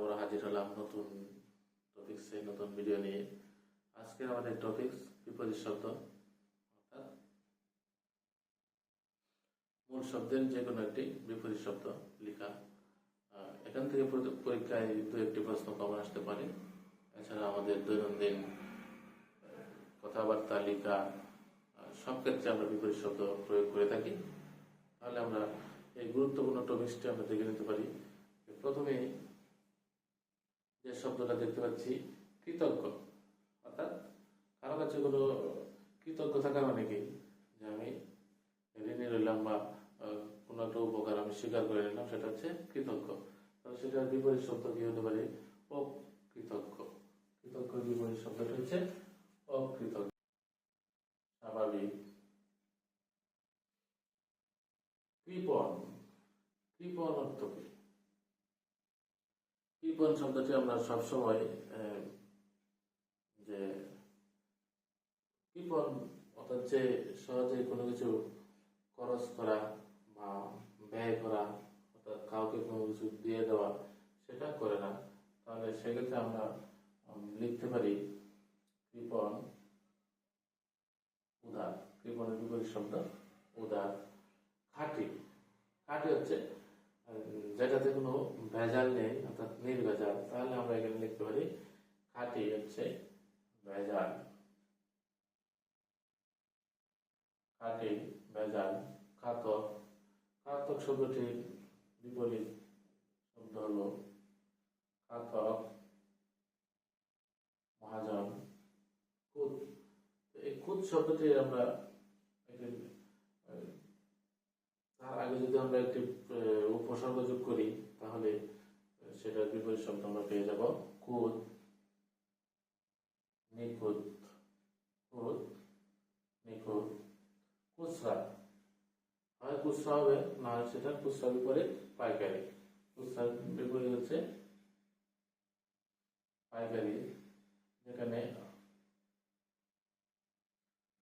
আবার হাজির হলাম নতুন টপিক্সে নতুন ভিডিও নিয়ে। আজকে আমাদের টপিক্স বিপরীত শব্দ, অর্থাৎ মূল শব্দের যে কোনো একটি বিপরীত শব্দ লেখা। এখান থেকে পরীক্ষায় দু একটি প্রশ্ন কমন আসতে পারে। এছাড়া আমাদের দৈনন্দিন কথাবার্তা, লেখা সব ক্ষেত্রে আমরা বিপরীত শব্দ প্রয়োগ করে থাকি। তাহলে আমরা এই গুরুত্বপূর্ণ টপিক্সটি আমরা দেখে নিতে পারি। প্রথমে যে শব্দটা দেখতে পাচ্ছি, কৃতজ্ঞ। অর্থাৎ কারও কাছে কোনো কৃতজ্ঞ থাকার মানে কি? যে আমি ঋণী রইলাম বা কোনো একটা উপকার আমি স্বীকার করে নিলাম, সেটা হচ্ছে কৃতজ্ঞ। তাহলে সেটার বিপরীত শব্দ কি হতে পারে? অকৃতজ্ঞ। কৃতজ্ঞ বিপরীত শব্দটা হচ্ছে অকৃতজ্ঞ। স্বাভাবিক। কৃপণ। কৃপণ অর্থ কি? কৃপণ শব্দটি আমরা সবসময় যে কৃপণ অর্থাৎ যে সহজে কোনো কিছু খরচ করা বা ব্যয় করা অর্থাৎ কাউকে কোনো কিছু দিয়ে দেওয়া সেটা করে না, তাহলে সেক্ষেত্রে আমরা লিখতে পারি কৃপণ উদার, কৃপণের বিপরীত শব্দ উদার, খাঁটি। খাঁটি হচ্ছে ভেজাল নেই, অর্থাৎ নির্ভেজাল। তাহলে আমরা এখানে লিখতে পারি খাঁটি হচ্ছে ভেজাল। খাঁটি, ভেজাল খাতক খাতক শব্দটির বিপরীত শব্দ হলো খাতক মহাজন খুদ এই খুদ শব্দটি আমরা আগে যদি আমরা একটি উপসর্গ যোগ করি, তাহলে সেটার বিপরীত শব্দ আমরা পেয়ে যাব কুদ, নিখুঁত কুদ, নিখুঁত, খুচরা। হয় খুচরা হবে, না হয় সেটা খুচরা বিপরীত পাইকারি। খুচরা বিপরীত হচ্ছে পাইকারি, যেখানে